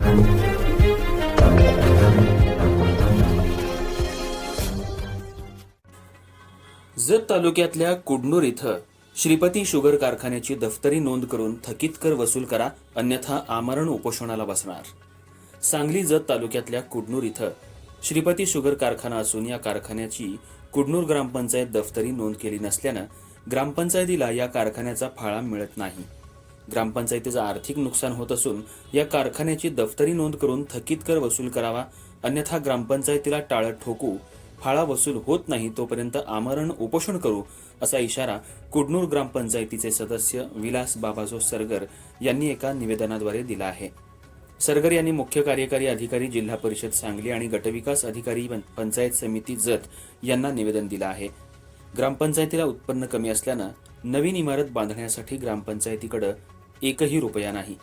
जत तालुक्यातल्या कुडनूर इथं श्रीपती शुगर कारखान्याची दफ्तरी नोंद करून थकीत कर वसूल करा अन्यथा आमरण उपोषणाला बसणार. सांगली जत तालुक्यातल्या कुडनूर इथं श्रीपती शुगर कारखाना असून या कारखान्याची कुडनूर ग्रामपंचायत दफ्तरी नोंद केली नसल्यानं ग्रामपंचायतीला या कारखान्याचा फाळा मिळत नाही. ग्रामपंचायतीचं आर्थिक नुकसान होत असून या कारखान्याची दफ्तरी नोंद करून थकीत कर वसूल करावा अन्यथा ग्रामपंचायतीला टाळत ठोकू फाळा वसूल होत नाही तोपर्यंत आमरण उपोषण करू असा इशारा कुडनूर ग्रामपंचायतीचे सदस्य विलास बाबाजो सरगर यांनी एका निवेदनाद्वारे दिला आहे. सरगर यांनी मुख्य कार्यकारी अधिकारी जिल्हा परिषद सांगली आणि गटविकास अधिकारी पंचायत समिती जत यांना निवेदन दिलं आहे. ग्रामपंचायतीला उत्पन्न कमी असल्यानं नवीन इमारत बांधण्यासाठी ग्रामपंचायतीकडं एकही रुपया नाही.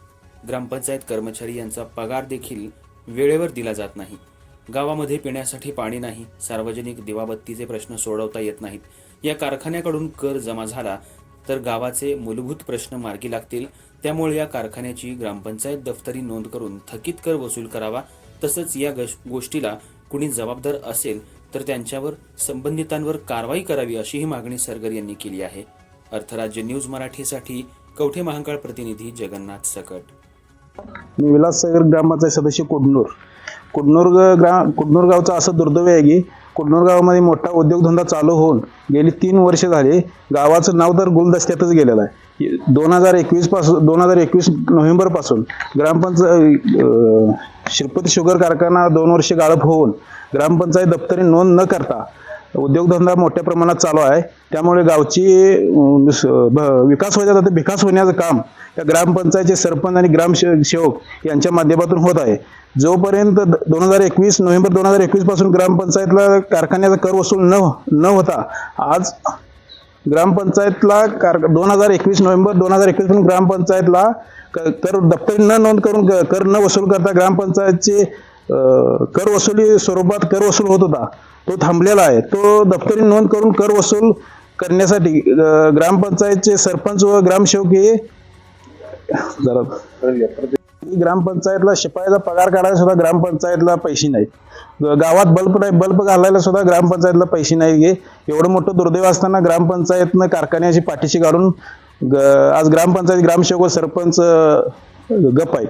ग्रामपंचायत कर्मचारी यांचा पगार देखील वेळेवर दिला जात नाही. गावामध्ये पिण्यासाठी पाणी नाही सार्वजनिक दिवाबत्तीचे प्रश्न सोडवता येत नाहीत. या कारखान्याकडून कर जमा झाला तर गावाचे मूलभूत प्रश्न मार्गी लागतील. त्यामुळे या कारखान्याची ग्रामपंचायत दफ्तरी नोंद करून थकीत कर वसूल करावा. तसंच या गश- गोष्टीला कुणी जबाबदार असेल तर त्यांच्यावर संबंधितांवर कारवाई करावी अशीही मागणी सरगर यांनी केली आहे. अर्थराज्य न्यूज मराठीसाठी कवठे महांकाळ प्रतिनिधी जगन्नाथ सकट. मी विलाससागर ग्रामाचा सदस्य कुडनूर. कुडनूर ग्रा कुडनूर गावचा असं दुर्दैव आहे की कुडनूर गावामध्ये मोठा उद्योगधंदा चालू होऊन गेली तीन वर्ष झाले गावाचं नाव तर गुलदस्त्यातच गेलेलं आहे. दोन हजार एकवीसपासून दोन हजार एकवीस नोव्हेंबरपासून ग्रामपंचायत अं, श्रीपती शुगर कारखाना दोन वर्ष गाळप होऊन ग्रामपंचायत दप्तरी नोंद न करता उद्योगधंदा मोठ्या प्रमाणात चालू आहे. त्यामुळे गावची विकास होण्याचा तर विकास होण्याचं काम त्या ग्रामपंचायतचे सरपंच आणि ग्राम सेवक यांच्या माध्यमातून होत आहे. जोपर्यंत दोन हजार एकवीस नोव्हेंबर दोन हजार एकवीसपासून ग्रामपंचायतला कारखान्याचा कर वसूल न न होता आज ग्रामपंचायतला कार दोन हजार एकवीस नोव्हेंबर दोन हजार एकवीसपासून ग्रामपंचायतला क- कर दप्तरी न नोंद करून कर न वसूल करता ग्रामपंचायतचे कर वसुली स्वरूपात कर वसूल होत होता. तो थांबलेला आहे. तो दप्तरी नोंद करून कर वसूल करण्यासाठी ग्रामपंचायतचे सरपंच व ग्रामसेवक हे जरा ग्रामपंचायतला शिपायाचा पगार काढायला सुद्धा ग्रामपंचायतला पैसे नाहीत. गावात बल्ब नाही बल्ब घालायला सुद्धा ग्रामपंचायतला पैसे नाही हे. एवढं मोठं दुर्दैव असताना ग्रामपंचायतनं कारखान्याची पाठीशी काढून ग- आज ग्रामपंचायत ग्रामसेवक सरपंच गप आहेत.